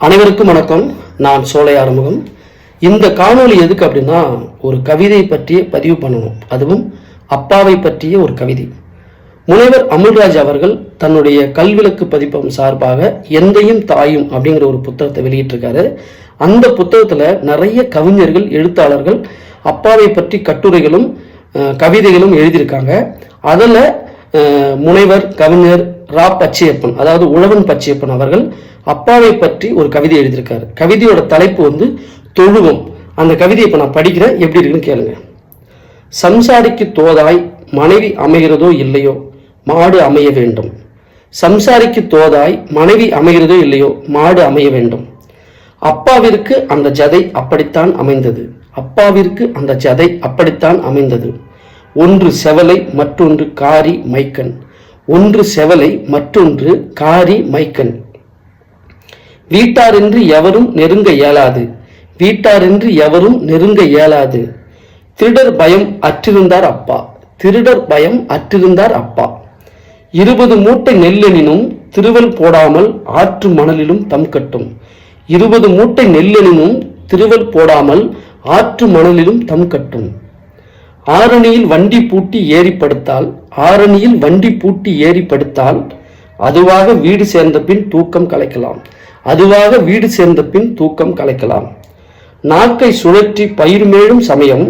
அனைவருக்கும் வணக்கம். நான் சோலை ஆறுமுகம். இந்த காணொளி எதுக்கு அப்படின்னா ஒரு கவிதை பற்றி பதிவு பண்ணணும். அதுவும் அப்பாவை பற்றிய ஒரு கவிதை. முனைவர் அமுல்ராஜ் அவர்கள் தன்னுடைய கல்விளக்கு பதிப்பம் சார்பாக எந்தையும் தாயும் அப்படிங்கிற ஒரு புத்தகத்தை வெளியிட்டிருக்காரு. அந்த புத்தகத்தில் நிறைய கவிஞர்கள் எழுத்தாளர்கள் அப்பாவை பற்றி கட்டுரைகளும் அஹ், கவிதைகளும் எழுதியிருக்காங்க. அதில் முனைவர் கவிஞர் ரா பச்சையப்பன் அதாவது உழவன் பச்சையப்பன் அவர்கள் அப்பாவை பற்றி ஒரு கவிதை எழுதியிருக்காரு. கவிதையோட தலைப்பு வந்து தொழுவம். அந்த கவிதையை இப்போ நான் படிக்கிறேன். எப்படி இருக்குன்னு கேளுங்க. சம்சாரிக்கு தோதாய் மனைவி அமைகிறதோ இல்லையோ? மாடு அமைய வேண்டும். சம்சாரிக்கு தோதாய் மனைவி அமைகிறதோ இல்லையோ? மாடு அமைய வேண்டும். அப்பாவிற்கு அந்த ஜதை அப்படித்தான் அமைந்தது. அப்பாவிற்கு அந்த ஜதை அப்படித்தான் அமைந்தது. ஒன்று செவலை மற்றொன்று காரி மைக்கன். ஒன்று செவலை மற்றொன்று காரி மைக்கன். வீட்டாரின்றி எவரும் நெருங்க இயலாது. வீட்டாரின்றி எவரும் நெருங்க இயலாது. திருடர் பயம் அற்றிருந்தார் அப்பா. திருடர் பயம் அற்றிருந்தார் அப்பா. இருபது மூட்டை நெல்லெனினும் திருவல் போடாமல் ஆற்று மணலிலும் தம் கட்டும். இருபது மூட்டை நெல்லெனினும் திருவல் போடாமல் ஆற்று மணலிலும் தம் கட்டும். ஆரணியில் வண்டி பூட்டி ஏறி படுத்தால் ஆரணியில் வண்டி பூட்டி ஏறி படுத்தால் அதுவாக வீடு சேர்ந்த பின் தூக்கம் கலைக்கலாம். அதுவாக வீடு சேர்ந்த பின் தூக்கம் கலைக்கலாம். நாக்கை சுழற்றி பயிர் மேலும் சமயம்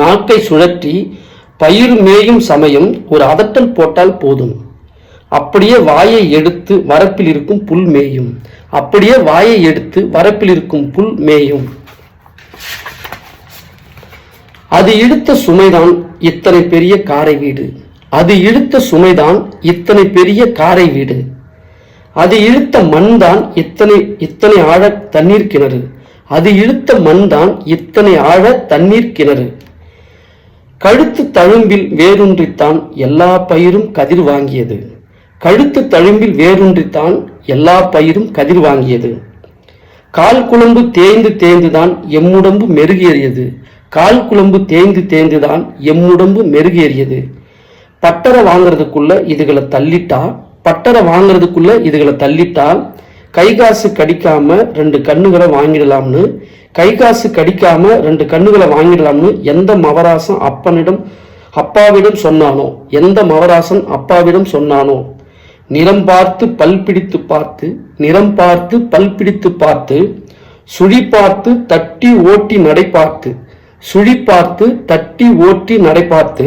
நாக்கை சுழற்றி பயிர் மேயும் சமயம் ஒரு அதட்டல் போட்டால் போதும். அப்படியே வாயை எடுத்து வரப்பில் இருக்கும் புல் மேயும். அப்படியே வாயை எடுத்து வரப்பில் இருக்கும் புல் மேயும். அது இழுத்த சுமைதான் இத்தனை பெரிய காரை வீடு. அது இழுத்த சுமைதான் இத்தனை பெரிய காரை வீடு. அது இழுத்த மண் தான் இத்தனை இத்தனை ஆழ தண்ணீர் கிணறு. அது இழுத்த மண் தான் இத்தனை ஆழ தண்ணீர் கிணறு. கழுத்து தழும்பில் வேரூன்றித்தான் எல்லா பயிரும் கதிர் வாங்கியது. கழுத்து தழும்பில் வேரூன்றித்தான் எல்லா பயிரும் கதிர் வாங்கியது. கால் குழம்பு தேய்ந்து தேய்ந்துதான் எம்முடம்பு மெருகேறியது. கால் குழம்பு தேய்ந்து தேய்ந்துதான் எம்முடம்பு மெருகேறியது. பட்டரை வாங்குறதுக்குள்ள இதுகளை தள்ளிட்டா பட்டரை வாங்குறதுக்குள்ள இதுகளை தள்ளிட்டால் கை காசு கடிக்காம ரெண்டு கண்ணுகளை வாங்கிடலாம்னு கை காசு கடிக்காம ரெண்டு கண்ணுகளை வாங்கிடலாம்னு எந்த மவராசன் அப்பனிடம் அப்பாவிடம் சொன்னானோ? எந்த மவராசன் அப்பாவிடம் சொன்னானோ? நிறம் பார்த்து பல் பிடித்து பார்த்து நிறம் பார்த்து பல் பிடித்து பார்த்து சுழி பார்த்து தட்டி ஓட்டி நடை பார்த்து சுழி பார்த்து தட்டி ஓட்டி நடை பார்த்து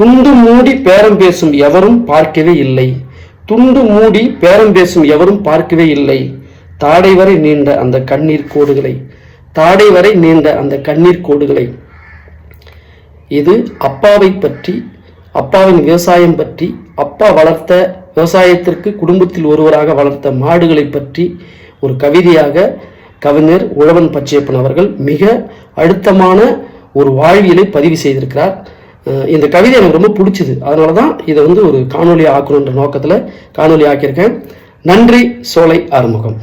துண்டு மூடி பேரம் பேசும் எவரும் பார்க்கவே இல்லை. துண்டு மூடி பேரம் பேசும் எவரும் பார்க்கவே இல்லை. தாடை வரை நீண்ட அந்த கண்ணீர் கோடுகளை. தாடை வரை நீண்ட அந்த கண்ணீர் கோடுகளை. இது அப்பாவை பற்றி அப்பாவின் விவசாயம் பற்றி அப்பா வளர்த்த விவசாயத்திற்கு குடும்பத்தில் ஒருவராக வளர்த்த மாடுகளை பற்றி ஒரு கவிதையாக கவிஞர் உழவன் பச்சையப்பன் அவர்கள் மிக அழுத்தமான ஒரு வாழ்வியலை பதிவு செய்திருக்கிறார். இந்த கவிதை எனக்கு ரொம்ப பிடிச்சிது. அதனால தான் இதை வந்து ஒரு காணொலி ஆக்கணுன்ற நோக்கத்தில் காணொலி ஆக்கியிருக்கேன். நன்றி சோலை ஆறுமுகம்.